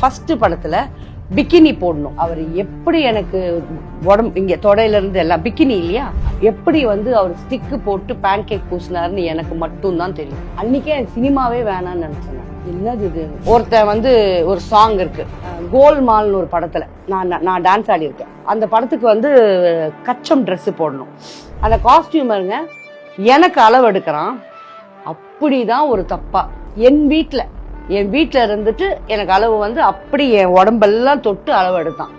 First படத்துல Bikini போடணும். அவர் எப்படி எனக்கு உடம்பு இங்க தொடையில இருந்து எல்லாம் பிக்கினி இல்லையா? எப்படி வந்து அவர் ஸ்டிக்கு போட்டு பேன் கேக் பூசினாருன்னு எனக்கு மட்டும்தான் தெரியும். அன்னைக்கே எனக்கு சினிமாவே வேணாம்னு நினைச்சேன் நான். என்னது இது? ஒருத்தன் வந்து ஒரு சாங் இருக்கு. கோல்மால்னு ஒரு படத்துல நான் நான் டான்ஸ் ஆடி இருக்கேன். அந்த படத்துக்கு வந்து கச்சம் Dress போடணும். அந்த காஸ்டியூமருங்க எனக்கு அளவு எடுக்கிறான் அப்படிதான் ஒரு தப்பா. என் வீட்ல என் வீட்டில் இருந்துட்டு எனக்கு அளவு வந்து அப்படி என் உடம்பெல்லாம் தொட்டு அளவு எடுத்தான்.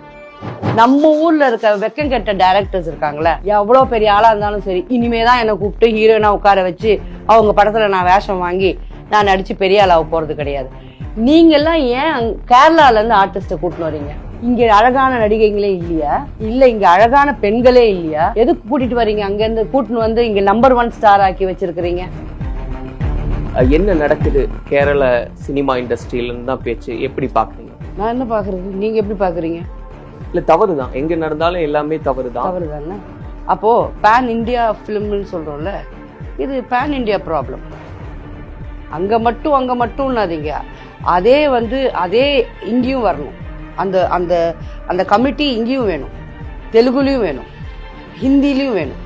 நம்ம ஊர்ல இருக்க வெக்கம் கெட்ட டைரக்டர்ஸ் இருக்காங்களே எவ்வளோ பெரிய ஆளா இருந்தாலும் சரி இனிமே தான் என்னை கூப்பிட்டு ஹீரோயினா உட்கார வச்சு அவங்க படத்துல நான் வேஷம் வாங்கி நான் நடிச்சு பெரிய ஆளாக போறது கிடையாது. நீங்கெல்லாம் ஏன் அங்க- கேரளால இருந்து ஆர்டிஸ்ட கூட்டின்னு வரீங்க இங்க அழகான நடிகைங்களே இல்லையா? இல்ல இங்க அழகான பெண்களே இல்லையா? எதுக்கு கூட்டிட்டு வரீங்க அங்க இருந்து கூட்டின்னு வந்து இங்க நம்பர் ஒன் ஸ்டார் ஆக்கி வச்சிருக்கிறீங்க. என்ன நடக்குது கேரள சினிமா இண்டஸ்ட்ரியிலன்னு தான் பேச்சு எப்படி பாக்குறீங்க நான் என்ன பாக்குறது நீங்க எப்படி பாக்குறீங்க இல்ல தவறு தான் எங்க நடந்தாலும் எல்லாமே தவறு தான் தவறு தானே அப்போ பேன் இந்தியா ஃபிலிம்னு சொல்றோம்ல இது பேன் இந்தியா ப்ராப்ளம் அங்க மட்டும் அங்க மட்டும் இல்லாதீங்க. அதே வந்து அதே இங்கேயும் வரணும். அந்த அந்த அந்த கமிட்டி இங்கேயும் வேணும். தெலுங்குலையும் வேணும். ஹிந்திலையும் வேணும்.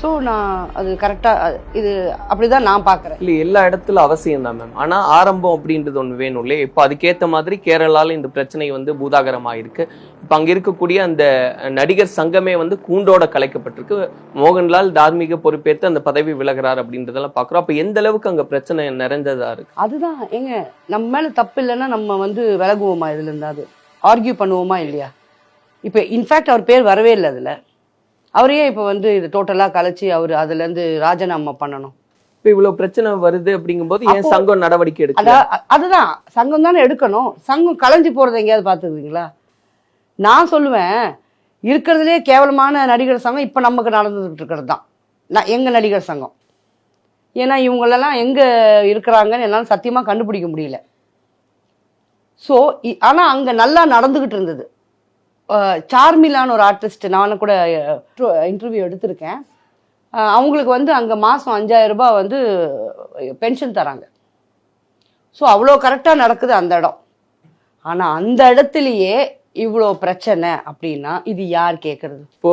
ஸோ நான் அது கரெக்டாக இது அப்படிதான் நான் பார்க்குறேன். இல்ல எல்லா இடத்துல அவசியம் தான் மேம் ஆனா ஆரம்பம் அப்படின்றது ஒண்ணு வேணும் இல்லையா? இப்போ அதுக்கேத்த மாதிரி கேரளால இந்த பிரச்சனை வந்து பூதாகரமா இருக்கு இப்ப அங்க இருக்கக்கூடிய அந்த நடிகர் சங்கமே வந்து கூண்டோட கலைக்கப்பட்டிருக்கு. மோகன்லால் தார்மீக பொறுப்பேற்று அந்த பதவி விலகிறார் அப்படின்றதெல்லாம் பாக்குறோம் அப்ப எந்த அளவுக்கு அங்க பிரச்சனை நிறைஞ்சதா இருக்கு? அதுதான் ஏங்க நம்ம மேல தப்பு இல்லைன்னா நம்ம வந்து விலகுவோமா இதுல இருந்தாது ஆர்கியூ பண்ணுவோமா இல்லையா? இப்போ இன்ஃபேக்ட் அவர் பேர் வரவே இல்லை அதுல. அவரையே இப்போ வந்து இது டோட்டலா கலைச்சி அவர் அதுல இருந்து ராஜினாமா பண்ணணும்? இப்ப இவ்வளவு பிரச்சனை வருது அப்படிங்கும்போது ஏன் சங்கம் நடவடிக்கை அ- அதுதான். சங்கம் தானே எடுக்கணும். சங்கம் கலைஞ்சு போறதை எங்கேயாவது பார்த்துருக்கீங்களா? நான் சொல்லுவேன் இருக்கிறதுலே கேவலமான நடிகர் சங்கம் இப்போ நமக்கு நடந்துகிட்டு இருக்கிறது தான். நான் எங்க நடிகர் சங்கம். ஏன்னா இவங்களெல்லாம் எங்க இருக்கிறாங்கன்னு என்னால் சத்தியமா கண்டுபிடிக்க முடியல. ஸோ ஆனால் அங்கே நல்லா நடந்துகிட்டு இருந்தது. சார்மிலான்னு ஒரு ஆர்டிஸ்ட் நானும் கூட இன்டர்வியூ எடுத்திருக்கேன். அவங்களுக்கு வந்து அங்கே மாதம் அஞ்சாயிரம் ரூபாய் வந்து பென்ஷன் தராங்க. ஸோ அவ்வளோ கரெக்டாக நடக்குது அந்த இடம். ஆனால் அந்த இடத்துலையே இவ்வளோ பிரச்சனை அப்படின்னா இது யார் கேட்கறது இப்போ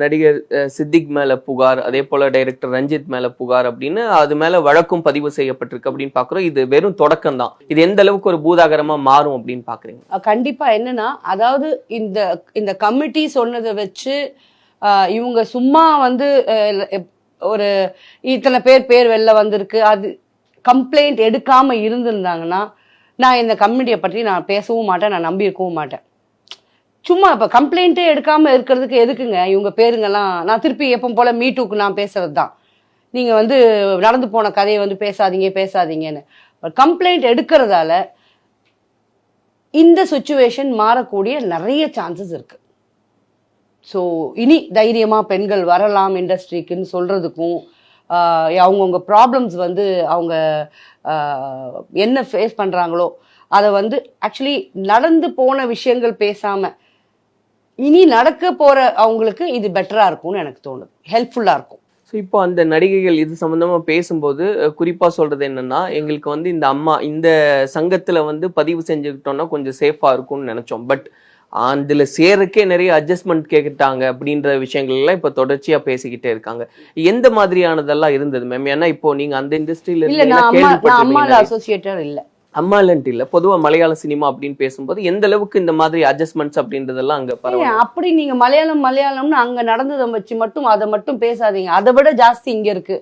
நடிகர் சித்திக் மேல புகார் அதே போல டைரக்டர் ரஞ்சித் மேல புகார் அப்படின்னு அது மேல வழக்கும் பதிவு செய்யப்பட்டிருக்கு அப்படின்னு பாக்குறோம். இது வெறும் தொடக்கம் தான். இது எந்த அளவுக்கு ஒரு பூதாகரமா மாறும் அப்படின்னு பாக்குறீங்க? கண்டிப்பா. என்னன்னா அதாவது இந்த இந்த கமிட்டி சொன்னதை வச்சு இவங்க சும்மா வந்து ஒரு இத்தனை பேர் பேர் வெளில வந்திருக்கு. அது கம்ப்ளைண்ட் எடுக்காம இருந்திருந்தாங்கன்னா நான் இந்த கமிட்டியை பற்றி நான் பேசவும் மாட்டேன் நான் நம்பி இருக்கவும் மாட்டேன். சும்மா இப்போ கம்ப்ளைண்ட்டே எடுக்காம இருக்கிறதுக்கு எதுக்குங்க? இவங்க பேருங்கெல்லாம் நான் திருப்பி எப்போ போல டூக்கு நான் பேசுறது தான் நீங்க வந்து நடந்து போன கதையை வந்து பேசாதீங்க பேசாதீங்கன்னு. கம்ப்ளைண்ட் எடுக்கிறதால இந்த சுச்சுவேஷன் மாறக்கூடிய நிறைய சான்சஸ் இருக்கு. ஸோ இனி தைரியமா பெண்கள் வரலாம் இண்டஸ்ட்ரிக்குன்னு சொல்றதுக்கும் அவங்கவுங்க ப்ராப்ளம்ஸ் வந்து அவங்க என்ன ஃபேஸ் பண்ணுறாங்களோ அதை வந்து ஆக்சுவலி நடந்து போன விஷயங்கள் பேசாமல் இனி நடக்க போற அவங்களுக்கு இது பெட்டரா இருக்கும்னு எனக்கு தோணுது. ஹெல்ப்ஃபுல்லா இருக்கும். ஸோ இப்போ அந்த நடிகைகள் இது சம்பந்தமா பேசும்போது அஹ், குறிப்பா சொல்றது என்னன்னா எங்களுக்கு வந்து இந்த அம்மா இந்த சங்கத்துல வந்து பதிவு செஞ்சுக்கிட்டோம்னா கொஞ்சம் சேஃபா இருக்கும்னு நினைச்சோம். பட் அதுல சேரக்கே நிறைய அட்ஜஸ்ட்மெண்ட் கேட்டாங்க அப்படின்ற விஷயங்கள் எல்லாம் இப்ப தொடர்ச்சியா பேசிக்கிட்டே இருக்காங்க. எந்த மாதிரியானதெல்லாம் இருந்தது மேம் ஏன்னா இப்போ நீங்க அந்த இண்டஸ்ட்ரியில இல்ல நான் அம்மா நான் அம்மால அசோசியேட்டர் இல்ல. அம்மாலன்ட்டு இல்ல பொதுவா மலையாள சினிமா அப்படின்னு பேசும்போது எந்த அளவுக்கு இந்த மாதிரி அட்ஜஸ்ட்மெண்ட்ஸ் அப்படின்றதெல்லாம் அங்க பரவாயில்ல. அப்படி நீங்க மலையாளம் மலையாளம்னு அங்க நடந்ததை வச்சு மட்டும் அதை மட்டும் பேசாதீங்க. அதை விட ஜாஸ்தி இங்க இருக்கு.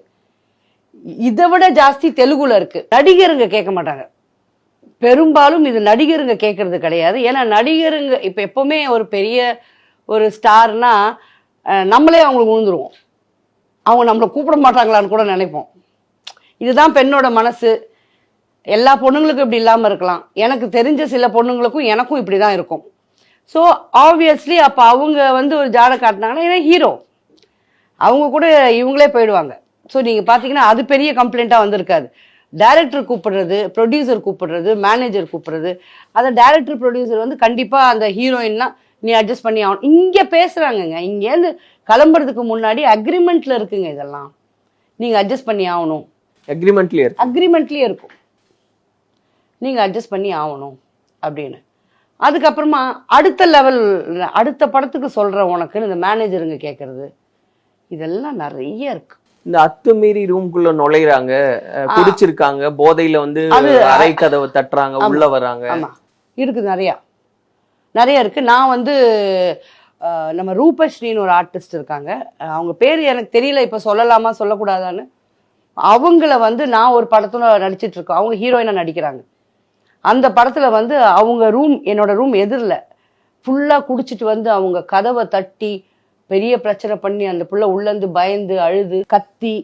இதை விட ஜாஸ்தி தெலுங்குல இருக்கு. நடிகருங்க கேட்க மாட்டாங்க. பெரும்பாலும் இது நடிகருங்க கேட்கறது கிடையாது. ஏன்னா நடிகருங்க இப்ப எப்பவுமே ஒரு பெரிய ஒரு ஸ்டார்னா நம்மளே அவங்களுக்கு விழுந்துருவோம் அவங்க நம்மளை கூப்பிட மாட்டாங்களான்னு கூட நினைப்போம். இதுதான் பெண்ணோட மனசு. எல்லா பொண்ணுங்களுக்கும் இப்படி இல்லாம இருக்கலாம். எனக்கு தெரிஞ்ச சில பொண்ணுங்களுக்கும் எனக்கும் இப்படி தான் இருக்கும். ஸோ ஆப்வியஸ்லி அப்போ அவங்க வந்து ஒரு ஜாடை காட்டினாங்கன்னா ஏன்னா ஹீரோ அவங்க கூட இவங்களே போயிடுவாங்க. ஸோ நீங்கள் பார்த்தீங்கன்னா அது பெரிய கம்ப்ளைண்ட்டாக வந்திருக்காது. டைரக்டர் கூப்பிடுறது ப்ரொடியூசர் கூப்பிடுறது மேனேஜர் கூப்பிடுறது. அதை டைரக்டர் ப்ரொடியூசர் வந்து கண்டிப்பாக அந்த ஹீரோயின்னா நீ அட்ஜஸ்ட் பண்ணி ஆகணும். இங்கே பேசுகிறாங்கங்க இங்கேருந்து கிளம்புறதுக்கு முன்னாடி அக்ரிமெண்ட்டில் இருக்குங்க இதெல்லாம். நீங்கள் அட்ஜஸ்ட் பண்ணி ஆகணும். அக்ரிமெண்ட்லயே அக்ரிமெண்ட்லேயே இருக்கும். நீங்கள் அட்ஜஸ்ட் பண்ணி ஆகணும் அப்படின்னு. அதுக்கப்புறமா அடுத்த லெவல் அடுத்த படத்துக்கு சொல்ற உனக்குன்னு இந்த மேனேஜருங்க கேட்கறது இதெல்லாம் நிறைய இருக்கு. இந்த அத்துமீறி ரூம்குள்ள நுழையிறாங்க குடிச்சிருக்காங்க போதையில வந்து அறை கதவை தட்டுறாங்க உள்ள வராங்க ஆமா. இருக்குது நிறையா. நிறைய இருக்கு. நான் வந்து நம்ம ரூபஸ்ரீன்னு ஒரு ஆர்டிஸ்ட் இருக்காங்க. அவங்க பேர் எனக்கு தெரியல இப்போ சொல்லலாமா சொல்லக்கூடாதான்னு. அவங்கள வந்து நான் ஒரு படத்துல நடிச்சிட்டு இருக்கோம். அவங்க ஹீரோயினா நடிக்கிறாங்க. அந்த படத்தில் வந்து அவங்க ரூம் என்னோட ரூம் எதிரில் ஃபுல்லாக குடிச்சிட்டு வந்து அவங்க கதவை தட்டி பெரிய பிரச்சனை பண்ணி அந்த புள்ள உள்ளேருந்து பயந்து அழுது கத்தி.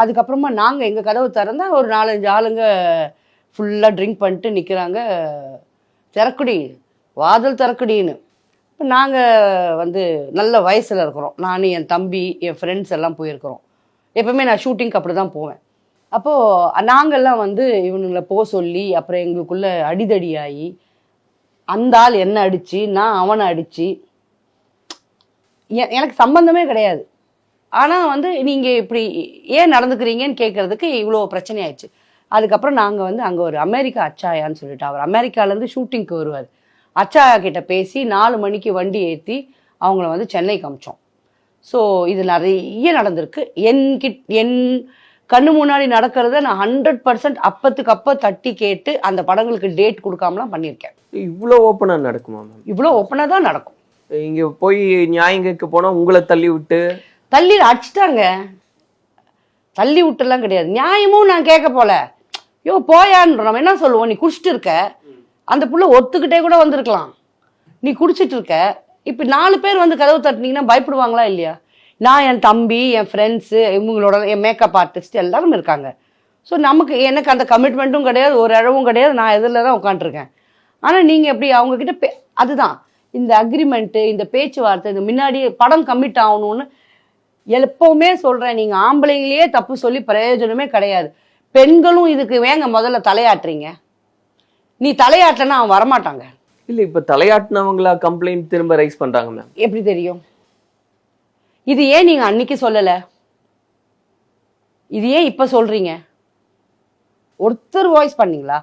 அதுக்கப்புறமா நாங்கள் எங்கள் கதவு திறந்தால் ஒரு நாலஞ்சு ஆளுங்க ஃபுல்லாக ட்ரிங்க் பண்ணிட்டு நிற்கிறாங்க திறக்குடி வாதல் திறக்குடின்னு. இப்போ நாங்கள் வந்து நல்ல வயசில் இருக்கிறோம். நான் என் தம்பி என் ஃப்ரெண்ட்ஸ் எல்லாம் போயிருக்கிறோம். எப்பவுமே நான் ஷூட்டிங்க்கு அப்படி தான் போவேன். அப்போது நாங்கள்லாம் வந்து இவனுங்களை போக சொல்லி அப்புறம் எங்களுக்குள்ள அடிதடி ஆகி அந்த ஆள் என்ன அடித்து நான் அவனை அடித்து எனக்கு சம்பந்தமே கிடையாது. ஆனால் வந்து நீங்கள் இப்படி ஏன் நடந்துக்கிறீங்கன்னு கேட்குறதுக்கு இவ்வளோ பிரச்சனை ஆயிடுச்சு அதுக்கப்புறம் நாங்கள் வந்து அங்கே ஒரு அமெரிக்கா அச்சாயான்னு சொல்லிட்டு அவர் அமெரிக்காலேருந்து ஷூட்டிங்க்கு வருவார். அச்சாயா கிட்ட பேசி நாலு மணிக்கு வண்டி ஏற்றி அவங்கள வந்து சென்னைக்கு அமிச்சோம். ஸோ இது நிறைய நடந்திருக்கு. என் கிட் என் கண்ணு முன்னாடி நடக்கிறத நான் ஹண்ட்ரட் பர்சன்ட் அப்பத்துக்கு அப்போ தட்டி கேட்டு அந்த படங்களுக்கு டேட் கொடுக்காமலாம் பண்ணியிருக்கேன். இவ்வளவு ஓப்பனா நடக்குமா மேம் இவ்வளோ ஒப்பனாக தான் நடக்கும். இங்க போய் நியாயம் கேட்க போனா உங்களை தள்ளி விட்டு? தள்ளி அடிச்சிட்டாங்க. தள்ளி விட்டுலாம் கிடையாது. நியாயமும் நான் கேட்க போல. யோ போயான்ற நம்ம என்ன சொல்லுவோம்? நீ குடிச்சிட்டு இருக்க. அந்த புள்ள ஒத்துக்கிட்டே கூட வந்திருக்கலாம். நீ குடிச்சிட்டு இருக்க. இப்போ நாலு பேர் வந்து கதவு தட்டினீங்கன்னா பயப்படுவாங்களா இல்லையா? நான் என் தம்பி என் ஃப்ரெண்ட்ஸு இவங்களோட என் மேக்கப் ஆர்டிஸ்ட் எல்லாரும் இருக்காங்க. ஸோ நமக்கு எனக்கு அந்த கமிட்மெண்ட்டும் கிடையாது ஒரு இழவும் கிடையாது. நான் எதில் தான் உட்காந்துருக்கேன் ஆனால் நீங்கள் எப்படி அவங்கக்கிட்ட பே அதுதான். இந்த அக்ரிமெண்ட்டு இந்த பேச்சுவார்த்தை இந்த முன்னாடி படம் கமிட் ஆகணும்னு எப்பவுமே சொல்றேன். நீங்க ஆம்பளைங்களையே தப்பு சொல்லி பிரயோஜனமே கிடையாது. பெண்களும் இதுக்கு வேங்க முதல்ல தலையாட்டுறீங்க? நீ தலையாட்டனா அவன் வரமாட்டாங்க. இல்ல இப்ப தலையாட்டினவங்களா கம்ப்ளைண்ட் திரும்ப ரைஸ் பண்றாங்க மேம் எப்படி தெரியும்? இது ஏன் நீங்க அன்னைக்கு சொல்லல? இது ஏன் இப்ப சொல்றீங்க? ஒருத்தர் வாய்ஸ் பண்ணீங்களா?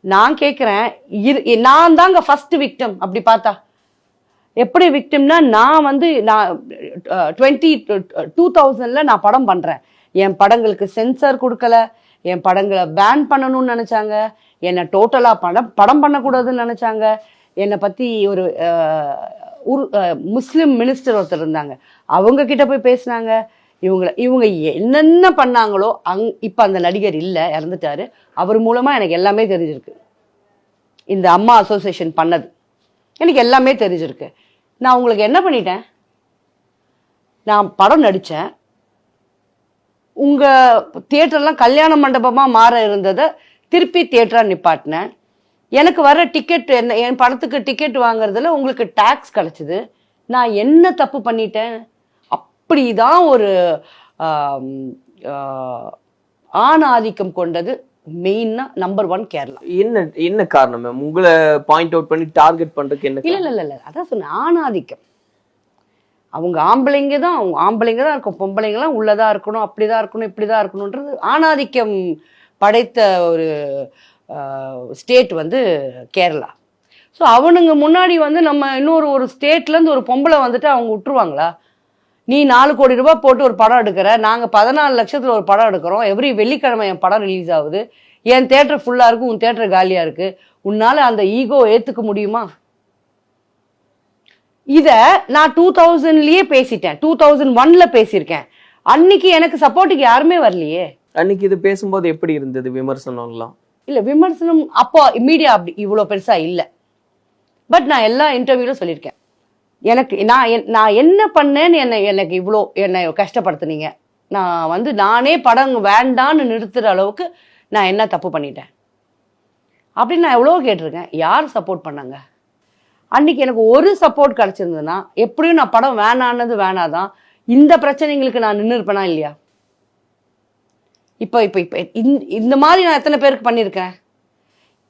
நான் கேட்குறேன் இரு- நான் தாங்க ஃபர்ஸ்ட் விக்டம் அப்படி பார்த்தா. எப்படி விக்டிம்னா நான் வந்து நான் டுவெண்ட்டி டூ தௌசண்ட்ல நான் படம் பண்றேன். என் படங்களுக்கு சென்சார் கொடுக்கல என் படங்களை பேன் பண்ணணும்னு நினைச்சாங்க என்னை டோட்டலாக படம் படம் பண்ணக்கூடாதுன்னு நினைச்சாங்க. என்னை பத்தி ஒரு உரு- முஸ்லீம் மினிஸ்டர் ஒருத்தர் இருந்தாங்க. அவங்க கிட்ட போய் பேசினாங்க. இவங்கள இவங்க என்னென்ன பண்ணாங்களோ அங் இப்போ அந்த நடிகர் இல்லை இறந்துட்டாரு. அவர் மூலமாக எனக்கு எல்லாமே தெரிஞ்சிருக்கு. இந்த அம்மா அசோசியேஷன் பண்ணது. எனக்கு எல்லாமே தெரிஞ்சிருக்கு. நான் உங்களுக்கு என்ன பண்ணிட்டேன்? நான் படம் நடித்தேன் உங்கள் தியேட்டர்லாம் கல்யாண மண்டபமாக மாற இருந்ததை திருப்பி தியேட்டராக நிப்பாட்டினேன். எனக்கு வர டிக்கெட் என்ன என் படத்துக்கு டிக்கெட் வாங்குறதுல உங்களுக்கு டேக்ஸ் கிடச்சிது. நான் என்ன தப்பு பண்ணிட்டேன்? அப்படி தான் ஒரு ஆம், ஆ, ஆண் ஆதிக்கம் கொண்டது மெயினாக நம்பர் ஒன் கேரளா. என்ன என்ன காரணம் மேம் உங்களை பாயிண்ட் அவுட் பண்ணி டார்கெட் பண்றதுக்கு என்ன இல்ல இல்ல இல்ல. அதான் சொன்னேன் ஆணாதிக்கம். அவங்க ஆம்பளைங்க தான் அவங்க ஆம்பளைங்க தான் இருக்கும் பொம்பளைங்கலாம் உள்ளதா இருக்கணும் அப்படிதான் இருக்கணும் இப்படிதான் இருக்கணுன்றது ஆணாதிக்கம் படைத்த ஒரு ஸ்டேட் வந்து கேரளா. ஸோ அவனுங்க முன்னாடி வந்து நம்ம இன்னொரு ஒரு ஸ்டேட்லேருந்து ஒரு பொம்பளை வந்துட்டு அவங்க விட்டுருவாங்களா? நீ நாலு கோடி ரூபாய் போட்டு ஒரு படம் எடுக்கிற நாங்கள் பதினாலு லட்சத்தில் ஒரு படம் எடுக்கிறோம் எவ்ரி வெள்ளிக்கிழமை என் படம் ரிலீஸ் ஆகுது என் தேட்டர் ஃபுல்லாக இருக்குது உன் தேட்டர் காலியாக இருக்குது உன்னால் அந்த ஈகோ ஏற்றுக்க முடியுமா? இதை நான் டூ தௌசண்ட்லேயே பேசிட்டேன் டூ தௌசண்ட் ஒன்ல பேசியிருக்கேன். அன்னைக்கு எனக்கு சப்போர்ட்டுக்கு யாருமே வரலையே. அன்னைக்கு இது பேசும்போது எப்படி இருந்தது விமர்சனம்லாம்? இல்ல விமர்சனம் அப்போ மீடியா அப்படி இவ்வளோ பெருசா இல்லை. பட் நான் எல்லா இன்டர்வியூலும் சொல்லியிருக்கேன். எனக்கு நான் என்- நான் என்ன பண்ணேன்னு என்னை எனக்கு இவ்வளோ என்னை கஷ்டப்படுத்துனீங்க. நான் வந்து நானே படம் வேண்டான்னு நிறுத்துற அளவுக்கு நான் என்ன தப்பு பண்ணிட்டேன்? அப்படின்னு நான் எவ்வளோ கேட்டிருக்கேன். யார் சப்போர்ட் பண்ணாங்க? அன்னைக்கு எனக்கு ஒரு சப்போர்ட் கிடச்சிருந்ததுன்னா எப்படியும் நான் படம் வேணான்னது வேணாதான். இந்த பிரச்சனைங்களுக்கு நான் நின்று இருப்பேனா இல்லையா? இப்போ இப்போ இப்போ இந்த- இந்த மாதிரி நான் எத்தனை பேருக்கு பண்ணியிருக்கேன்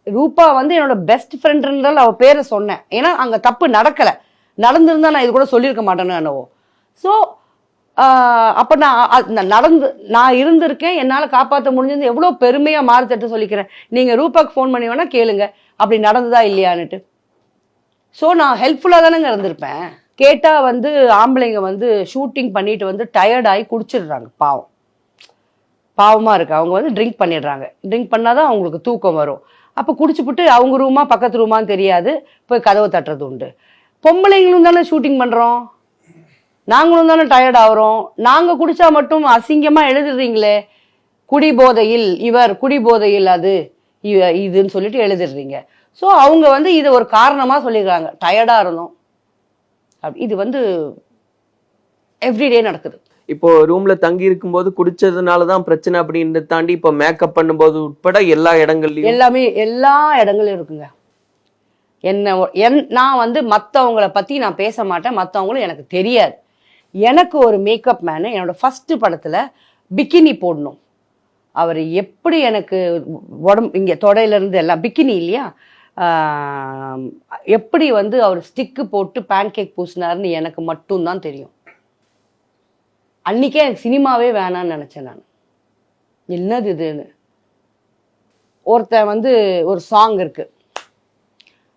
ரூபா வந்து என்னோட பெஸ்ட் ஃப்ரெண்ட்ன்றால் அவள் பேரை சொன்னேன். ஏன்னா அங்கே தப்பு நடக்கலை. நடந்திருந்தா நான் இது கூட சொல்லியிருக்க மாட்டேன்னு என்னவோ. ஸோ அப்போ நான் நடந்து நான் இருந்திருக்கேன். என்னால் காப்பாற்ற முடிஞ்சது. எவ்வளோ பெருமையாக மாறுத்தட்டு சொல்லிக்கிறேன். நீங்கள் ரூபாக்கு ஃபோன் பண்ணி வேணால் கேளுங்க. அப்படி நடந்ததா இல்லையான்னுட்டு. ஸோ நான் ஹெல்ப்ஃபுல்லாக தானேங்க இருந்திருப்பேன். கேட்டால் வந்து ஆம்பளைங்க வந்து ஷூட்டிங் பண்ணிட்டு வந்து டயர்டாகி குடிச்சிடுறாங்க பாவம். பாவமாக இருக்குது அவங்க வந்து ட்ரிங்க் பண்ணிடுறாங்க. ட்ரிங்க் பண்ணால் தான் அவங்களுக்கு தூக்கம் வரும். அப்போ குடிச்சுப்புட்டு அவங்க ரூமா பக்கத்து ரூமான்னு தெரியாது. போய் கதவை தட்டுறது உண்டு. பொம்பளைங்களும் தானே ஷூட்டிங் பண்ணுறோம் நாங்களும் தானே டயர்ட் ஆகிறோம். நாங்கள் குடித்தா மட்டும் அசிங்கமாக எழுதுறீங்களே குடி போதையில் இவர் குடி போதையில் அது இதுன்னு சொல்லிட்டு எழுதிடுறீங்க. ஸோ அவங்க வந்து இதை ஒரு காரணமாக சொல்லிடுறாங்க. டயர்டாக இருந்தோம். அப்படி இது வந்து எவ்ரிடே நடக்குது. இப்போ ரூம்ல தங்கி இருக்கும்போது குடிச்சதுனால தான் பிரச்சனை அப்படின்றத தாண்டி இப்போ மேக்கப் பண்ணும்போது உட்பட எல்லா இடங்கள்லயும்? எல்லாமே எல்லா இடங்களும் இருக்குங்க. என்ன என் நான் வந்து மற்றவங்கள பற்றி நான் பேச மாட்டேன். மற்றவங்களும் எனக்கு தெரியாது. எனக்கு ஒரு மேக்கப் மேனு என்னோட ஃபர்ஸ்ட் படத்தில் பிக்கினி போடணும். அவர் எப்படி எனக்கு உடம்பு இங்கே தொடையிலேருந்து எல்லாம் பிக்கினி இல்லையா? எப்படி வந்து அவர் ஸ்டிக்கு போட்டு பேன்கேக் பூசினாருன்னு எனக்கு மட்டும்தான் தெரியும். அன்னைக்கே எனக்கு சினிமாவே வேணாம்னு நினச்சேன் நான். என்னது இதுன்னு. ஒருத்தன் வந்து ஒரு சாங் இருக்கு.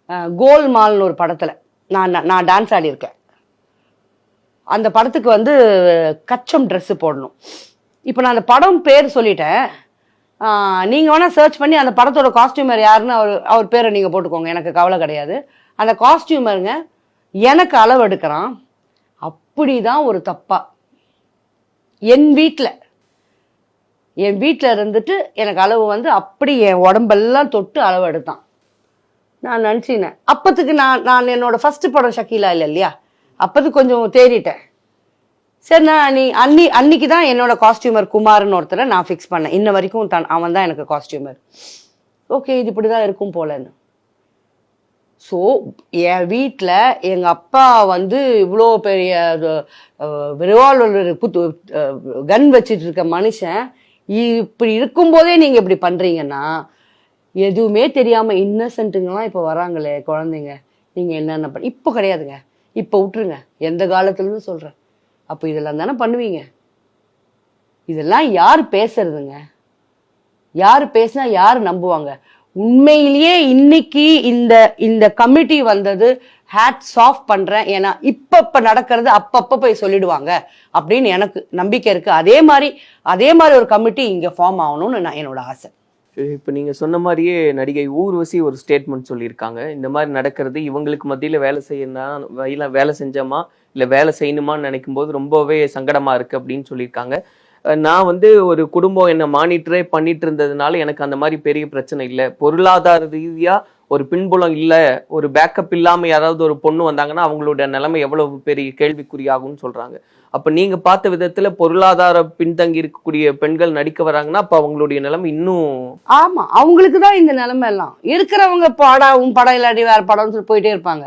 கோல் கோல்மால்னு ஒரு படத்தில். நான் நான்- டான்ஸ் ஆடியிருக்கேன். அந்த படத்துக்கு வந்து கச்சம் ட்ரெஸ்ஸு போடணும். இப்போ நான் அந்த படம் பேர் சொல்லிட்டேன். நீங்கள் வேணால் சர்ச் பண்ணி அந்த படத்தோட காஸ்டியூமர் யாருன்னு அவர் அவர் பேரை நீங்கள் போட்டுக்கோங்க. எனக்கு கவலை கிடையாது. அந்த காஸ்டியூமருங்க எனக்கு அளவு எடுக்கிறான். அப்படி தான் ஒரு தப்பாக என் வீட்டில் என் வீட்டில் இருந்துட்டு எனக்கு அளவு வந்து அப்படி என் உடம்பெல்லாம் தொட்டு அளவு எடுத்தான். நான் நினச்சினேன். அப்பத்துக்கு நான் நான் என்னோட ஃபஸ்ட்டு படம் ஷக்கீலா இல்லை இல்லையா? அப்போதுக்கு கொஞ்சம் தேறிட்டேன். சரி நான் நீ அன்னி அன்னைக்கு தான் என்னோட காஸ்டியூமர் குமார்னு ஒருத்தரை நான் ஃபிக்ஸ் பண்ணேன். இன்ன வரைக்கும் தான் அவன் தான் எனக்கு காஸ்டியூமர் ஓகே இது இப்படி தான் இருக்கும் போலன்னு. ஸோ என் வீட்டில் எங்கள் அப்பா வந்து இவ்வளோ பெரிய ரிவால்வர் புத்து கன் வச்சிட்டு இருக்க மனுஷன். இப்படி இருக்கும்போதே நீங்கள் இப்படி பண்ணுறீங்கன்னா எதுவுமே தெரியாமல் இன்னசென்ட்டுங்கெல்லாம் இப்போ வராங்களே குழந்தைங்க. நீங்கள் என்னென்ன பண்ண இப்போ கிடையாதுங்க. இப்போ விட்டுருங்க எந்த காலத்துலேருந்து சொல்கிறேன் அப்போ இதெல்லாம் தானே பண்ணுவீங்க. இதெல்லாம் யார் பேசுறதுங்க? யார் பேசினா யார் நம்புவாங்க? உண்மையிலேயே இன்னைக்கு இந்த இந்த கமிட்டி வந்தது ஹேட்ஸ் ஆஃப் பண்றேன். ஏன்னா இப்ப இப்ப நடக்கிறது அப்பப்ப போய் சொல்லிடுவாங்க. அப்படின்னு எனக்கு நம்பிக்கை இருக்கு. அதே மாதிரி அதே மாதிரி ஒரு கமிட்டி இங்க ஃபார்ம் ஆகணும்னு நான் என்னோட ஆசை. இப்போ நீங்கள் சொன்ன மாதிரியே நடிகை ஊர்வசி ஒரு ஸ்டேட்மெண்ட் சொல்லியிருக்காங்க. இந்த மாதிரி நடக்கிறது இவங்களுக்கு மத்தியில் வேலை செய்யணும் வேலை வேலை செஞ்சோமா இல்லை வேலை செய்யணுமான்னு நினைக்கும் போது ரொம்பவே சங்கடமாக இருக்குது அப்படின்னு சொல்லியிருக்காங்க. நான் வந்து ஒரு குடும்பம் என்னை மானிட்டரே பண்ணிட்டு இருந்ததுனால எனக்கு அந்த மாதிரி பெரிய பிரச்சனை இல்லை. பொருளாதார ரீதியாக ஒரு பின்புலம் இல்லை ஒரு பேக்கப் இல்லாமல் யாராவது ஒரு பொண்ணு வந்தாங்கன்னா அவங்களோட நிலைமை எவ்வளவு பெரிய கேள்விக்குறியாகும்னு சொல்கிறாங்க அப்போ நீங்கள் பார்த்த விதத்தில் பொருளாதார பின்தங்கி இருக்கக்கூடிய பெண்கள் நடிக்க வராங்கன்னா அப்போ அவங்களுடைய நிலைமை இன்னும் ஆமாம் அவங்களுக்கு தான் இந்த நிலைமை எல்லாம். இருக்கிறவங்க படம் உன் படம் இல்லாட்டி வேற படம்னு சொல்லி போயிட்டே இருப்பாங்க.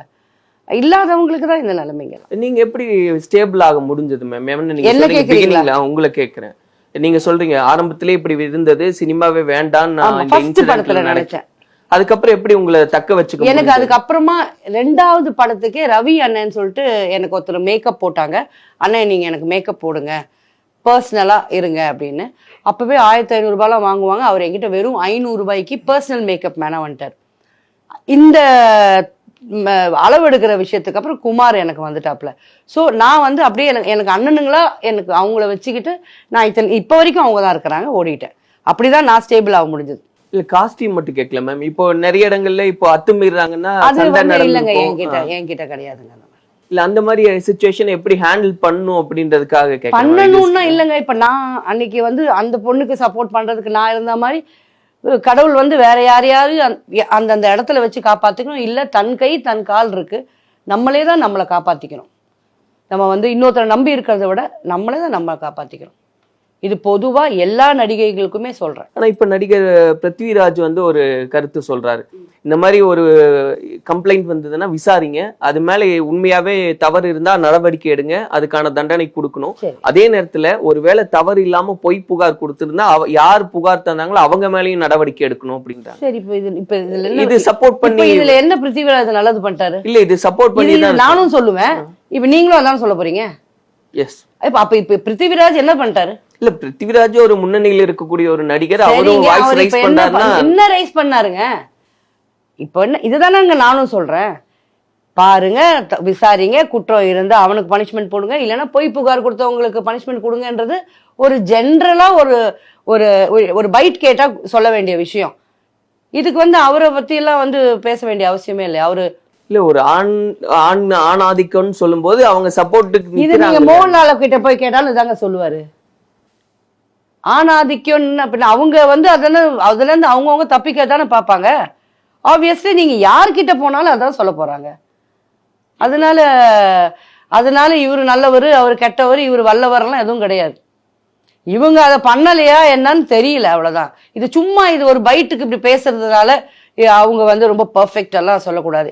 இல்லாதவங்களுக்கு தான் இந்த நிலைமைங்க நீங்க எப்படி ஸ்டேபிள் ஆக முடிஞ்சது மேம் என்ன கேக்குறீங்களா? உங்களை கேக்குறேன். நீங்க சொல்றீங்க ஆரம்பத்திலே இப்படி இருந்தது சினிமாவே வேண்டாம் ஆமா நான் இந்த ஃபர்ஸ்ட் incident ல படத்துல நினைச்சேன். அதுக்கப்புறம் எப்படி உங்களை தக்க வச்சுக்க எனக்கு? அதுக்கப்புறமா ரெண்டாவது படத்துக்கே ரவி அண்ணன் சொல்லிட்டு எனக்கு ஒருத்தர் மேக்கப் போட்டாங்க. அண்ணன் நீங்க எனக்கு மேக்கப் போடுங்க. பர்சனலா இருங்க அப்படின்னு. அப்பவே ஆயிரத்தி ஐநூறு ரூபாய்லாம் வாங்குவாங்க. அவர் என்கிட்ட வெறும் ஐநூறு ரூபாய்க்கு பர்சனல் மேக்கப் மேனா வந்துட்டார். இந்த அளவு எடுக்கிற விஷயத்துக்கு அப்புறம் குமார் எனக்கு வந்துட்டாப்ல ஸோ நான் வந்து அப்படியே எனக்கு எனக்கு அண்ணனுங்களா எனக்கு அவங்கள வச்சுக்கிட்டு நான் இத்தனை இப்போ வரைக்கும் அவங்க தான் இருக்கிறாங்க ஓடிட்டேன் அப்படிதான் நான் ஸ்டேபிள் ஆக முடிஞ்சது இல்ல காஸ்டியூம் மட்டும் கேட்கல மேம் இப்போ நிறைய இடங்கள்ல இப்போ அத்துமீறாங்கன்னா அது இல்லைங்க. என்கிட்ட. என்கிட்ட கிடையாதுங்க. இல்ல அந்த மாதிரி சுச்சுவேஷன் எப்படி ஹேண்டில் பண்ணும் அப்படின்றதுக்காக. பண்ணணும்னா இல்லைங்க இப்ப நான் அன்னைக்கு வந்து அந்த பொண்ணுக்கு சப்போர்ட் பண்றதுக்கு நான் இருந்த மாதிரி கடவுள் வந்து வேற யாரையாவது அந் அந்தந்த இடத்துல வச்சு காப்பாற்றிக்கணும் இல்லை தன் கை தன் கால் இருக்குது நம்மளே தான் நம்மளை காப்பாற்றிக்கணும் நம்ம வந்து இன்னொருத்தரை நம்பி இருக்கிறத விட நம்மளே தான் நம்மளை காப்பாற்றிக்கணும் இது பொதுவா எல்லா நடிகைகளுக்குமே சொல்றேன். ஆனா இப்ப நடிகர் பிருத்விராஜ் வந்து ஒரு கருத்து சொல்றாரு. இந்த மாதிரி ஒரு கம்ப்ளைண்ட் வந்ததுன்னா விசாரிங்க. அது மேல உண்மையாவே தவறு இருந்தா நடவடிக்கை எடுங்க. அதுக்கான தண்டனை கொடுக்கணும். அதே நேரத்துல ஒருவேளை தவறு இல்லாம பொய் புகார் கொடுத்திருந்தா அவ யார் புகார் தந்தாங்களோ அவங்க மேலயும் நடவடிக்கை எடுக்கணும் அப்படின்றாங்க. சரி இப்ப இது இப்ப இதுல இது சப்போர்ட் பண்ணி இதுல என்ன பிருத்திவிராஜ் நல்லது பண்ணிட்டாரு? இல்ல இது சப்போர்ட் பண்ணி நானும் சொல்லுவேன். இப்ப நீங்களும் அதான் சொல்ல போறீங்க? எஸ் இப்ப அப்ப இப்ப பிருத்திவிராஜ் என்ன பண்ணிட்டாரு? இல்ல பிருத்திவிராஜ் ஒரு முன்னணியில் இருக்கக்கூடிய ஒரு நடிகர். அவரும் வாய்ஸ் ரைஸ் பண்ணாருன்னா பண்ண- என்ன ரைஸ் பண்ணாருங்க? இப்ப என்ன இதுதானங்க நானும் சொல்றேன். பாருங்க விசாரிங்க குற்றம் இருந்தா அவனுக்கு பனிஷ்மெண்ட் போடுங்க இல்லைன்னா பொய் புகார் கொடுத்தவங்களுக்கு பனிஷ்மெண்ட் கொடுங்கன்றது ஒரு ஜென்ரலா ஒரு ஒரு ஒரு- ஒரு பைட் கேட்டா சொல்ல வேண்டிய விஷயம். இதுக்கு வந்து அவரை பத்தி எல்லாம் வந்து பேச வேண்டிய அவசியமே இல்லை அவரு இல்ல ஒரு ஆண் ஆண் ஆண் ஆதிக்கம்னு சொல்லும்போது அவங்க சப்போர்ட்டுக்கு இது நீங்க மோகன்லால கிட்ட போய் கேட்டாலும் இதாங்க சொல்லுவாரு. ஆணாதிக்கம்னு அப்படின்னா அவங்க வந்து அதெல்லாம் அதுல இருந்து அவங்கவுங்க தப்பிக்க தானே பார்ப்பாங்க. ஆப்வியஸ்லி நீங்க யார்கிட்ட போனாலும் அதான் சொல்ல போறாங்க. அதனால அதனால இவர் நல்லவர் அவர் கெட்டவர் இவர் வல்லவர்லாம் எதுவும் கிடையாது. இவங்க அதை பண்ணலையா என்னன்னு தெரியல அவ்வளவுதான். இது சும்மா இது ஒரு பைட்டுக்கு இப்படி பேசுறதுனால அவங்க வந்து ரொம்ப பர்ஃபெக்ட் எல்லாம் சொல்லக்கூடாது.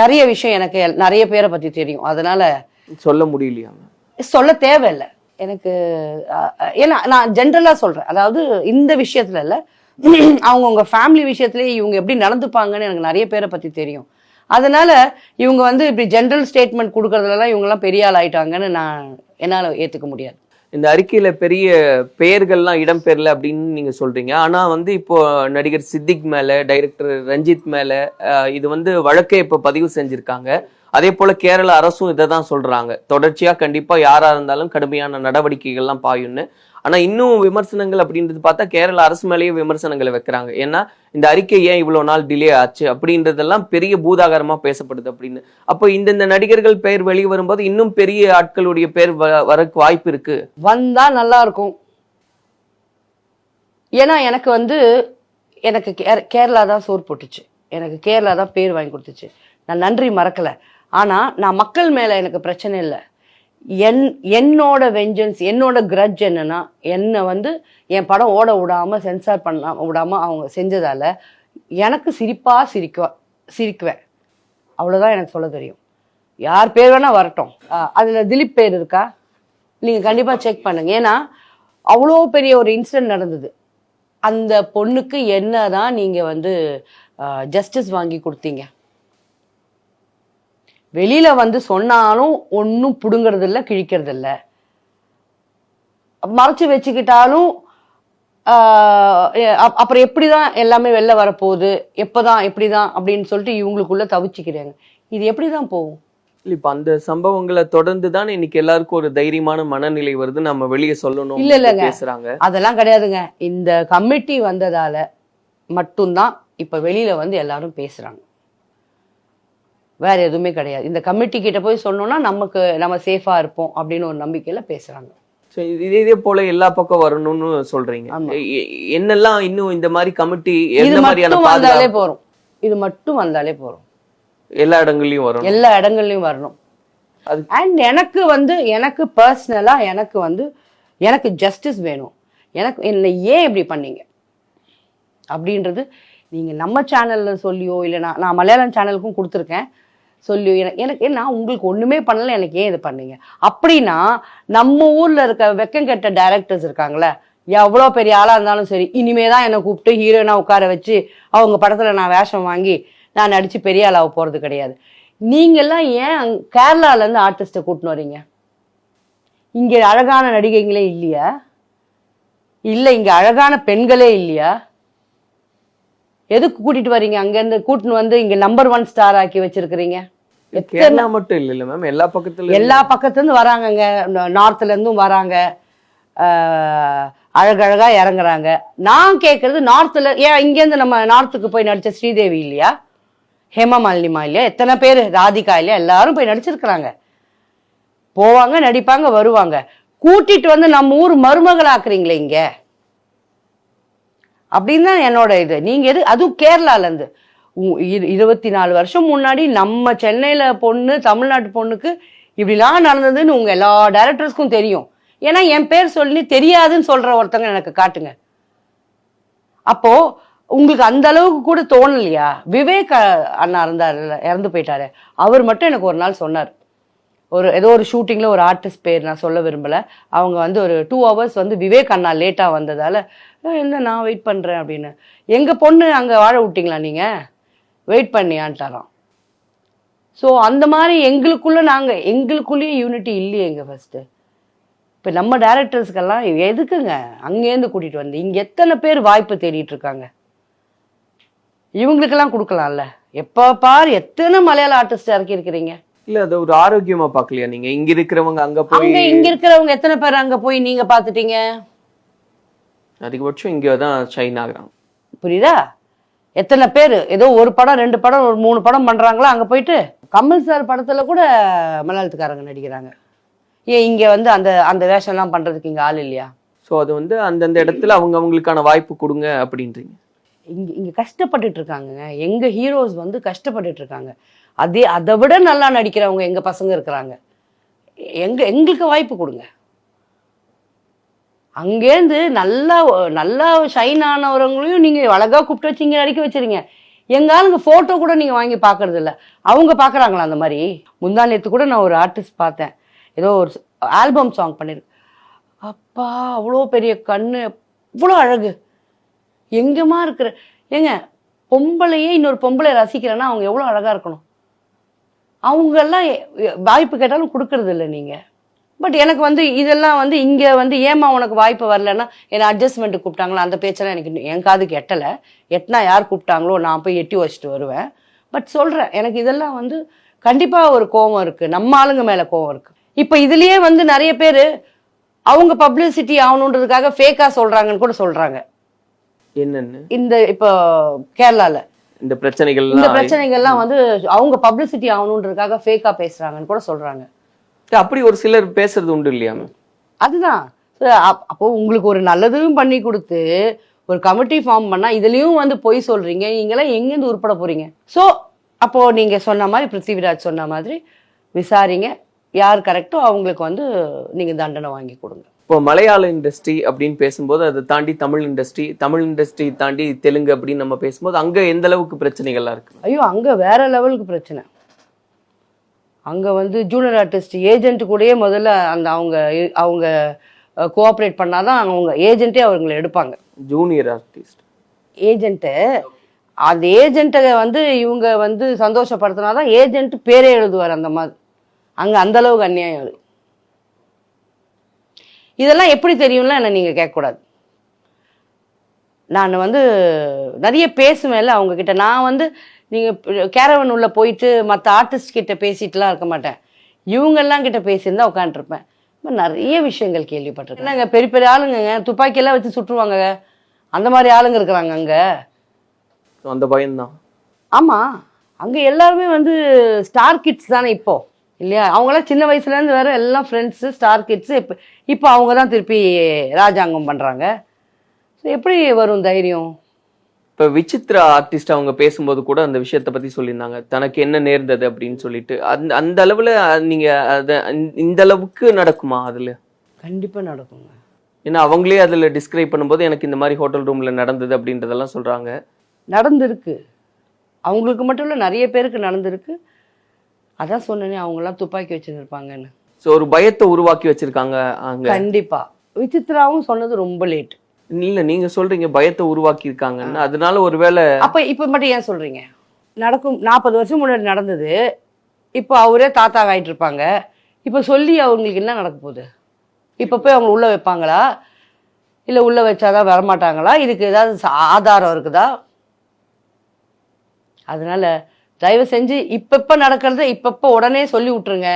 நிறைய விஷயம் எனக்கு நிறைய பேரை பத்தி தெரியும். அதனால சொல்ல முடியலையா? சொல்ல தேவையில்லை. எனக்கு ஏன்னா நான் ஜென்ரலா சொல்றேன். அதாவது இந்த விஷயத்துல இல்ல அவங்கவுங்க ஃபேமிலி விஷயத்துலயே இவங்க எப்படி நடந்துப்பாங்கன்னு எனக்கு நிறைய பேரை பத்தி தெரியும். அதனால இவங்க வந்து இப்படி ஜென்ரல் ஸ்டேட்மெண்ட் கொடுக்கறதுலலாம் இவங்கெல்லாம் பெரிய ஆள் ஆயிட்டாங்கன்னு நான் என்னால ஏத்துக்க முடியாது. இந்த அறிக்கையில் பெரிய பெயர்கள்லாம் இடம்பெறல அப்படின்னு நீங்கள் சொல்கிறீங்க ஆனால் வந்து இப்போ நடிகர் சித்திக் மேலே டைரக்டர் ரஞ்சித் மேலே இது வந்து வழக்கை இப்போ பதிவு செஞ்சுருக்காங்க. அதே போல் கேரள அரசும் இதை தான் சொல்கிறாங்க தொடர்ச்சியாக கண்டிப்பாக யாராக இருந்தாலும் கடுமையான நடவடிக்கைகள்லாம் பாயும்னு. ஆனால் இன்னும் விமர்சனங்கள் அப்படின்றது பார்த்தா கேரள அரசு மேலேயே விமர்சனங்களை வைக்கிறாங்க. ஏன்னா இந்த அறிக்கை ஏன் இவ்வளோ நாள் டிலே ஆச்சு? அப்படின்றதெல்லாம் பெரிய பூதாகரமாக பேசப்படுது அப்படின்னு. அப்போ இந்தந்த நடிகர்கள் பெயர் வெளியே வரும்போது இன்னும் பெரிய ஆட்களுடைய பேர் வ- வரக்கு வாய்ப்பு இருக்கு. வந்தா நல்லா இருக்கும். ஏன்னா எனக்கு வந்து எனக்கு கேர- கேரளா தான் சோறு போட்டுச்சு. எனக்கு கேரளா தான் பேர் வாங்கி கொடுத்துச்சு. நான் நன்றி மறக்கலை. ஆனால் நான் மக்கள் மேலே எனக்கு பிரச்சனை இல்லை. என் என்னோட வெஞ்சன்ஸ் என்னோட கிரட்ஜ் என்னன்னா என்னை வந்து என் படம் ஓட விடாம சென்சார் பண்ண விடாம அவங்க செஞ்சதால எனக்கு சிரிப்பா சிரிக்க சிரிக்குவேன். அவ்வளோதான் எனக்கு சொல்ல தெரியும். யார் பேர் வேணா வரட்டும். அதில் அதுல திலீப் பேர் இருக்கா? நீங்க கண்டிப்பா செக் பண்ணுங்க. ஏன்னா அவ்வளோ பெரிய ஒரு இன்சிடென்ட் நடந்தது. அந்த பொண்ணுக்கு என்னதான் நீங்க வந்து ஜஸ்டிஸ் வாங்கி கொடுத்தீங்க. வெளியில வந்து சொன்னாலும் ஒன்றும் புடுங்கிறது இல்ல கிழிக்கிறது இல்ல மறைச்சு வச்சுக்கிட்டாலும் அப்புறம் எப்படிதான் எல்லாமே வெளில வரப்போகுது எப்பதான் எப்படிதான் அப்படின்னு சொல்லிட்டு இவங்களுக்குள்ள தவிச்சுக்கிறாங்க. இது எப்படிதான் போகும்? இல்ல, இப்ப அந்த சம்பவங்களை தொடர்ந்து தான் இன்னைக்கு எல்லாருக்கும் ஒரு தைரியமான மனநிலை வருது நம்ம வெளியே சொல்லணும் இல்ல, இல்லங்க. பேசுறாங்க. அதெல்லாம் கிடையாதுங்க. இந்த கமிட்டி வந்ததால மட்டும்தான் இப்ப வெளியில வந்து எல்லாரும் பேசுறாங்க. வேற எதுவுமே கிடையாது. இந்த கமிட்டி கிட்ட போய் சொன்னோம்னா நமக்கு நம்ம சேஃபா இருப்போம் அப்படின்னு ஒரு நம்பிக்கையில பேசுறாங்க. So, இதே இதே போல எல்லா பக்கம் வரணும்னு சொல்றீங்க. என்னெல்லாம் இன்னும் இந்த மாதிரி கமிட்டி எந்த மாதிரியான மட்டும் வந்தாலே போறோம். இது மட்டும் வந்தாலே போறோம். எல்லா இடங்கள்லயும் வரணும். எல்லா இடங்கள்லயும் வரணும். அண்ட் எனக்கு வந்து எனக்கு பர்சனலா எனக்கு வந்து எனக்கு ஜஸ்டிஸ் வேணும். எனக்கு என்னை ஏன் இப்படி பண்ணீங்க? அப்படின்றது நீங்க நம்ம சேனல்ல சொல்லியோ இல்லை நான் நான் மலையாளம் சேனலுக்கும் கொடுத்துருக்கேன். சொல்லி எனக்கு எனக்கு நான் உங்களுக்கு ஒண்ணுமே பண்ணல எனக்கு ஏன் இது பண்ணீங்க? அப்படின்னா நம்ம ஊர்ல இருக்க வெக்கங்கெட்ட டைரக்டர்ஸ் இருக்காங்களே எவ்வளோ பெரிய ஆளாக இருந்தாலும் சரி இனிமே தான் என்னை கூப்பிட்டு ஹீரோயினா உட்கார வச்சு அவங்க படத்தில் நான் வேஷம் வாங்கி நான் நடிச்சு பெரிய ஆளாக போகிறது கிடையாது. நீங்கள்லாம் ஏன் கேரளாலேருந்து ஆர்டிஸ்ட்டை கூட்டின்னு வரீங்க? இங்கே அழகான நடிகைங்களே இல்லையா? இல்லை இங்கே அழகான பெண்களே இல்லையா? எதுக்கு கூட்டிட்டு வர்றீங்க அங்க இருந்து கூட்டின்னு வந்து இங்க நம்பர் ஒன் ஸ்டார் ஆக்கி வச்சிருக்கிறீங்க. கேரளா மட்டும் இல்ல இல்ல மேம் எல்லா பக்கத்துல எல்லா பக்கத்துல இருந்து வராங்கங்க நார்த்ல இருந்தும் வராங்க. அழகழகா இறங்குறாங்க. நான் கேட்கறது நார்த்ல ஏன் இங்க இருந்து நம்ம நார்த்துக்கு போய் நடிச்ச ஸ்ரீதேவி இல்லையா? ஹேமா மாலினிமா இல்லையா? எத்தனை பேர்? ராதிகா இல்லையா? எல்லாரும் போய் நடிச்சிருக்கிறாங்க. போவாங்க நடிப்பாங்க வருவாங்க. கூட்டிட்டு வந்து நம்ம ஊர் மருமகளாக்குறீங்களே இங்க. அப்படின்னு தான் என்னோட இது. நீங்க எது அதுவும் கேரளால இருந்து இரு- இருபத்தி நாலு வருஷம் முன்னாடி நம்ம சென்னையில பொண்ணு தமிழ்நாட்டு பொண்ணுக்கு இப்படிலாம் நடந்ததுன்னு உங்க எல்லா டைரக்டர்ஸ்க்கும் தெரியும். ஏன்னா என் பேர் சொல்லி தெரியாதுன்னு சொல்ற ஒருத்தங்க எனக்கு காட்டுங்க. அப்போ உங்களுக்கு அந்த அளவுக்கு கூட தோணலையா? விவேக் அண்ணா இருந்தார் இறந்து போயிட்டாரு. அவர் மட்டும் எனக்கு ஒரு நாள் சொன்னார். ஒரு ஏதோ ஒரு ஷூட்டிங்கில் ஒரு ஆர்டிஸ்ட் பேர் நான் சொல்ல விரும்பலை. அவங்க வந்து ஒரு டூ ஹவர்ஸ் வந்து விவேக் அண்ணா லேட்டாக வந்ததால் என்ன நான் வெயிட் பண்ணுறேன் அப்படின்னு. எங்கள் பொண்ணு அங்கே வாழ விட்டிங்களா நீங்கள் வெயிட் பண்ணியான்ட்டாராம். ஸோ அந்த மாதிரி எங்களுக்குள்ளே நாங்கள் எங்களுக்குள்ளேயும் யூனிட்டி இல்லையே எங்கள் ஃபஸ்ட்டு இப்போ நம்ம டேரக்டர்ஸ்க்கெல்லாம் எதுக்குங்க? அங்கேருந்து கூட்டிகிட்டு வந்து இங்கே எத்தனை பேர் வாய்ப்பு தேடிட்டு இருக்காங்க? இவங்களுக்கெல்லாம் கொடுக்கலாம்ல. எப்போ பார் எத்தனை மலையாள ஆர்டிஸ்ட் இறக்கி இருக்கிறீங்க இல்ல அது ஒரு ஆரோக்கியமா பாக்கலையா நீங்க? இங்க இருக்கிறவங்க அங்க போய் அங்க இங்க இருக்கிறவங்க எத்தனை பேர் அங்க போய் நீங்க பாத்துட்டீங்க? அதிகபட்சம் இங்க தான் ஷைன் ஆகுறாங்க புரியுதா? எத்தனை பேர்? ஏதோ ஒரு படம் ரெண்டு படம் ஒரு மூணு படம் பண்றாங்களா அங்க போயிட்டு? கமல் சார் படத்துல கூட மலையாளத்துக்காரங்க நடிக்கிறாங்க. ஏன் இங்க வந்து அந்த அந்த வேஷம்லாம் பண்றதுக்கு இங்க ஆள் இல்லையா? சோ அது வந்து அந்தந்த இடத்துல அவங்க அவங்களுக்கான வாய்ப்பு கொடுங்க அப்படின்றீங்க. இங்க இங்க கஷ்டப்பட்டுட்டு இருக்காங்க எங்க ஹீரோஸ் வந்து கஷ்டப்பட்டுட்டு இருக்காங்க. அதே அதை விட நல்லா நடிக்கிறவங்க எங்கள் பசங்க இருக்கிறாங்க. எங்க எங்களுக்கு வாய்ப்பு கொடுங்க. அங்கேருந்து நல்லா நல்லா ஷைன் ஆனவரங்களையும் நீங்கள் அழகாக கூப்பிட்டு வச்சு இங்க நடிக்க வச்சிருங்க. எங்காலும் ஆளுங்க ஃபோட்டோ கூட நீங்கள் வாங்கி பார்க்கறது இல்லை. அவங்க பார்க்குறாங்களா அந்த மாதிரி? முந்தா நேத்து கூட நான் ஒரு ஆர்டிஸ்ட் பார்த்தேன். ஏதோ ஒரு ஆல்பம் சாங் பண்ணியிருக்கேன் அப்பா அவ்வளோ பெரிய கண்ணு இவ்வளோ அழகு. எங்கம்மா இருக்கிற. ஏங்க பொம்பளையே இன்னொரு பொம்பளை ரசிக்கிறேன்னா அவங்க எவ்வளோ அழகாக இருக்கணும்? அவங்கெல்லாம் வாய்ப்பு கேட்டாலும் கொடுக்கறது இல்லை நீங்க. பட் எனக்கு வந்து இதெல்லாம் வந்து இங்க வந்து ஏமா உனக்கு வாய்ப்பு வரலன்னா என்னை அட்ஜஸ்ட்மெண்ட் கூப்பிட்டாங்களா? அந்த பேச்செல்லாம் எனக்கு என் காதுக்கு எட்டலை. எத்தனா யார் கூப்பிட்டாங்களோ நான் போய் எட்டி வச்சுட்டு வருவேன். பட் சொல்றேன் எனக்கு இதெல்லாம் வந்து கண்டிப்பா ஒரு கோவம் இருக்கு. நம்ம ஆளுங்க மேல கோவம் இருக்கு. இப்போ இதுலயே வந்து நிறைய பேர் அவங்க பப்ளிசிட்டி ஆகணுன்றதுக்காக ஃபேக்கா சொல்றாங்கன்னு கூட சொல்றாங்க. என்னன்னு? இந்த இப்போ கேரளால. இந்த பிரச்சனைகள் இந்த பிரச்சனைகள்லாம் வந்து அவங்க பப்ளிசிட்டி ஆகணுன்றதுக்காக ஃபேக்கா பேசுறாங்கன்னு கூட சொல்றாங்க. அப்படி ஒரு சிலர் பேசுறது உண்டு இல்லையா அதுதான். அப்போ உங்களுக்கு ஒரு நல்லதும் பண்ணி கொடுத்து ஒரு கமிட்டி ஃபார்ம் பண்ணா இதுலயும் வந்து பொய் சொல்றீங்க நீங்களாம் எங்கேருந்து உருப்பட போறீங்க? ஸோ அப்போ நீங்க சொன்ன மாதிரி பிருத்திவிராஜ் சொன்ன மாதிரி விசாரிங்க யார் கரெக்டோ அவங்களுக்கு வந்து நீங்க தண்டனை வாங்கி கொடுங்க. இப்போ மலையாள இண்டஸ்ட்ரி அப்படின்னு பேசும்போது அதை தாண்டி தமிழ் இண்டஸ்ட்ரி தமிழ் இண்டஸ்ட்ரி தாண்டி தெலுங்கு அப்படின்னு நம்ம பேசும்போது அங்க எந்த அளவுக்கு பிரச்சனைகள்லாம் இருக்கு? ஐயோ அங்க வேற லெவலுக்கு பிரச்சனை. அங்க வந்து ஜூனியர் ஆர்டிஸ்ட் ஏஜென்ட் கூடயே முதல்ல அந்த அவங்க அவங்க கோஆப்ரேட் பண்ணாதான் அவங்க ஏஜென்ட்டே அவங்களை எடுப்பாங்க. ஜூனியர் ஆர்டிஸ்ட் ஏஜென்ட்டு அந்த ஏஜென்ட்டை வந்து இவங்க வந்து சந்தோஷப்படுத்தினாதான் ஏஜென்ட் பேரே எழுதுவார் அந்த மாதிரி. அங்க அந்த அளவுக்கு அநியாயம் அது. இதெல்லாம் எப்படி தெரியும்ல என்ன நீங்க கேட்கக்கூடாது. நான் வந்து நிறைய பேசுவேன்ல அவங்க கிட்ட நான் வந்து நீங்க கேரவன் உள்ள போயிட்டு மற்ற ஆர்டிஸ்ட் கிட்ட பேசிட்டுலாம் இருக்க மாட்டேன். இவங்கெல்லாம் கிட்ட பேசியிருந்தா உட்காந்துருப்பேன் நிறைய விஷயங்கள் கேள்விப்பட்டிருக்கேன். என்னங்க? பெரிய பெரிய ஆளுங்கங்க. துப்பாக்கியெல்லாம் வச்சு சுட்டுருவாங்க அந்த மாதிரி ஆளுங்க இருக்கிறாங்க அங்க. அந்த பயம்தான் ஆமா. அங்க எல்லாருமே வந்து ஸ்டார் கிட்ஸ் தானே இப்போ. இல்லையா? அவங்களாம் சின்ன வயசுல இருந்து வேற எல்லாம் ஃப்ரெண்ட்ஸ் ஸ்டார் கிட்ஸ் இப்போ இப்போ அவங்க தான் திருப்பி ராஜாங்கம் பண்றாங்க. ஸோ எப்படி வரும் தைரியம்? இப்ப விசித்ரா ஆர்டிஸ்ட் அவங்க பேசும்போது கூட அந்த விஷயத்தை பத்தி சொல்லியிருந்தாங்க. தனக்கு என்ன நேர்ந்தது அப்படின்னு சொல்லிட்டு. அந்த அந்த அளவுல அஹ், நீங்க அத இந்த- அளவுக்கு நடக்குமா அதுல? கண்டிப்பா நடக்குங்க. ஏன்னா அவங்களே அதுல டிஸ்கிரைப் பண்ணும்போது எனக்கு இந்த மாதிரி ஹோட்டல் ரூம்ல நடந்தது அப்படின்றதெல்லாம் சொல்றாங்க. நடந்திருக்கு. அவங்களுக்கு மட்டும் இல்ல நிறைய பேருக்கு நடந்திருக்கு. அதான் சொன்னேனே அவங்கெல்லாம் துப்பாக்கி வச்சுருப்பாங்கன்னு சோ ஒரு பயத்தை உருவாக்கி வச்சிருக்காங்க அங்க. கண்டிப்பா. விசித்ராவும் சொன்னது ரொம்ப லேட் இல்ல நீங்க சொல்றீங்க பயத்தை உருவாக்கி இருக்காங்கன்னு. அதனால ஒருவேளை அப்ப இப்ப மட்டும் ஏன் சொல்றீங்க? நடக்கும் நாற்பது வருஷம் முன்னாடி நடந்தது. இப்போ அவரே தாத்தா ஆயிட்டு இருப்பாங்க இப்போ சொல்லி அவங்களுக்கு என்ன நடக்க போகுது? இப்போ போய் அவங்க உள்ள வைப்பாங்களா? இல்ல உள்ள வச்சாதான் வரமாட்டாங்களா? இதுக்கு ஏதாவது ஆதாரம் இருக்குதா? அதனால தயவு செஞ்சு இப்பப்ப நடக்கிறத இப்பப்ப உடனே சொல்லி விட்டுருங்க.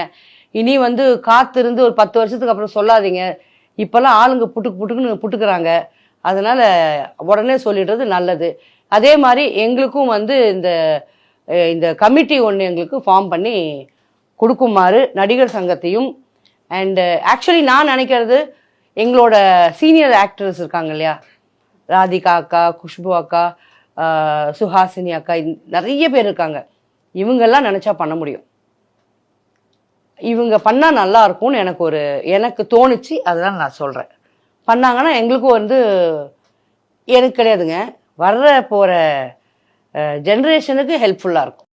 இனி வந்து காத்திருந்து ஒரு பத்து வருஷத்துக்கு அப்புறம் சொல்லாதீங்க. இப்பெல்லாம் ஆளுங்க புட்டுக்கு புட்டுக்குன்னு புட்டுக்குறாங்க. அதனால உடனே சொல்லிடுறது நல்லது. அதே மாதிரி எங்களுக்கும் வந்து இந்த இந்த கமிட்டி ஒன்று எங்களுக்கு ஃபார்ம் பண்ணி கொடுக்குமாறு நடிகர் சங்கத்தையும் அண்டு ஆக்சுவலி நான் நினைக்கிறது எங்களோட சீனியர் ஆக்டர்ஸ் இருக்காங்க இல்லையா? ராதிகா அக்கா குஷ்பு அக்கா சுஹாசினி அக்கா நிறைய பேர் இருக்காங்க. இவங்கெல்லாம் நினச்சா பண்ண முடியும். இவங்க பண்ணால் நல்லா இருக்கும்னு எனக்கு ஒரு எனக்கு தோணுச்சு. அதெல்லாம் நான் சொல்கிறேன் பண்ணாங்கன்னா எங்களுக்கும் வந்து எனக்கு கிடையாதுங்க. வர்ற போகிற ஜென்ரேஷனுக்கு ஹெல்ப்ஃபுல்லாக இருக்கும்.